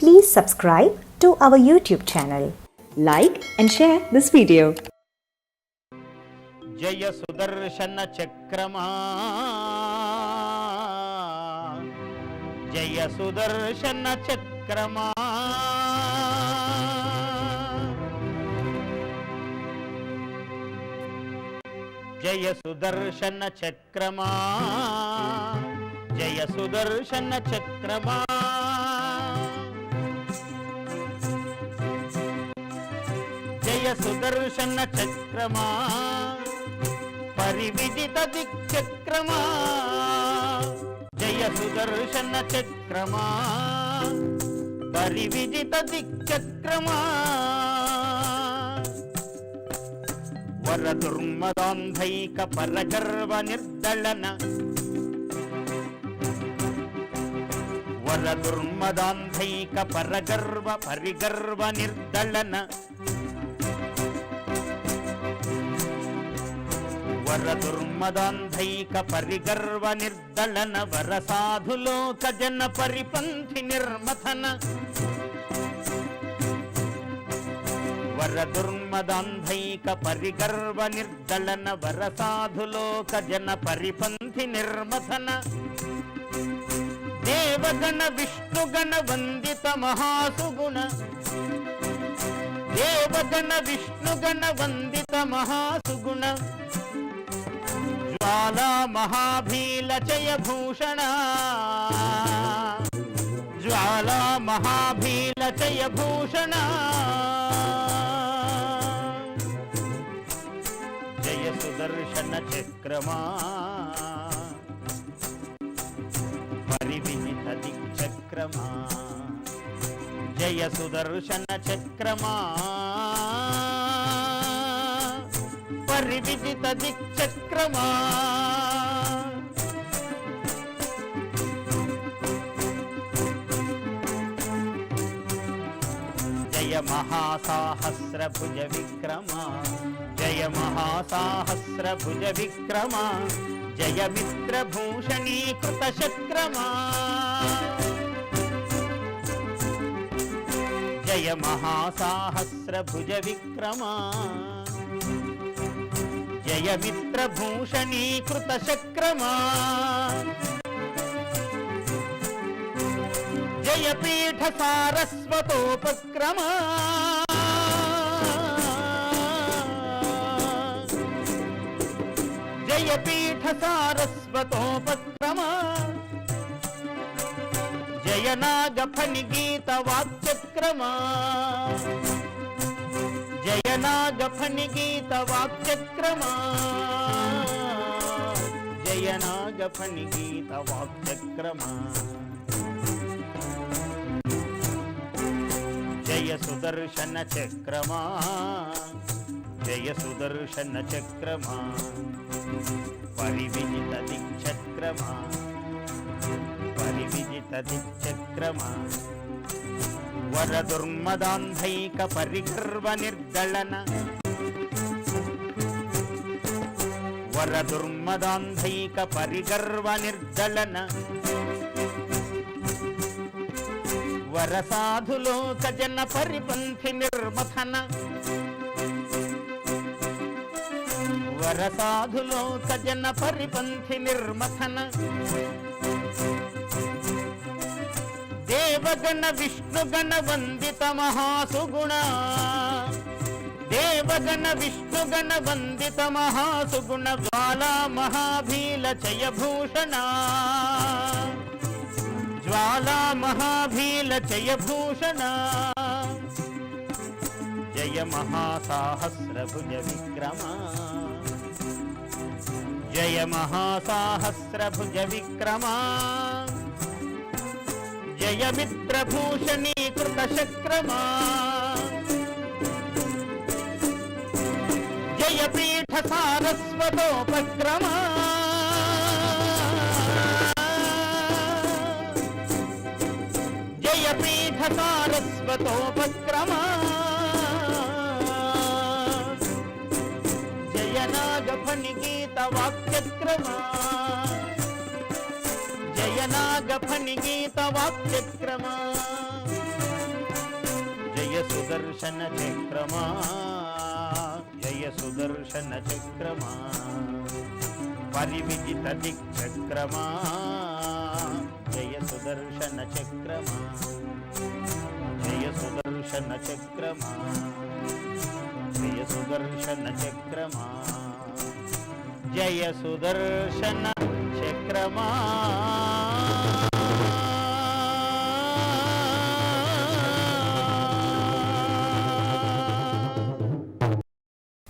Please subscribe to our YouTube channel. Like and share this video. జయ సుదర్శన చక్రమా జయ సుదర్శన చక్రమా జయ సుదర్శన చక్రమా జయ సుదర్శన చక్రమా సుదర్శన చక్రమా? పరివిదిత దిక్చక్రమా? జయ సుదర్శన చక్రమా? పరివిదిత దిక్చక్రమా? వరదుర్మదాంధైక పరగర్వ నిర్దళన. వరదుర్మదాంధైక పరగర్వ పరిగర్వ నిర్దళన. వర దుర్మదాంధైక పరిగర్వ నిర్దళన వర సాధులోక జన పరిపంథి నిర్మథన. వర దుర్మదాంధైక పరిగర్వ నిర్దళన వర సాధులోక జన పరిపంథి నిర్మథన. దేవగణ విష్ణుగణ వందిత మహాసుగుణ. దేవగణ విష్ణుగణ వందిత మహాసుగుణ. జ్వాలా మహాభీల చయ భూషణ జ్వాలా మహాభీల చయ భూషణ జయ సుదర్శన చక్రమా పరివిజిత దిక్చక్రమా జయ సుదర్శన చక్రమా పరివిజిత దిక్చక్రమా జయ మహాసాహస్రభుజ విక్రమ? జయ మహాసాహస్రభుజ విక్రమ? జయ మిత్రభూషణీకృత శక్రమా జయ మహాసాహస్రభుజ విక్రమా? జయ మిత్ర శక్రమా జయ పీఠ సారస్వతోపక్రమా జయ పీఠ సారస్వతోపక్రమా జయ నాగఫణి గీత వాక్చక్రమా నాగఫణిగీత వాక్చక్రమా జయ నాగఫణిగీత వాక్చక్రమా జయ సుదర్శన చక్రమా? జయ సుదర్శన చక్రమా? పరివిజిత దిక్చక్రమా? పరివిజిత దిక్చక్రమా? వరదుర్మదాంధైక పరిగర్వ నిర్దళన వరదుర్మదాంధైక పరిగర్వ నిర్దళన వరసాధులోక జన పరిపంథి నిర్మథన వరసాధులోక జన పరిపంథి నిర్మథన దేవగణ విష్ణుగణ వందిత మహాసుగుణ దేవగణ విష్ణుగణ వందిత మహాసుగుణ జ్వాలా మహాభీల చయ భూషణ జ్వాలా మహాభీల చయ భూషణ జయ మహాసాహస్ర భుజ విక్రమ జయ మహాసాహస్ర భుజ విక్రమ జయ మిత్రభూషణీకృత శక్రమా జయ పీఠ సారస్వతోపక్రమా జయ పీఠ సారస్వతోపక్రమా జయ నాగఫణి గీత వాక్యక్రమా జయ నాగఫణి గీత వాక్యక్రమా సుదర్శన చక్రమా జయ సుదర్శన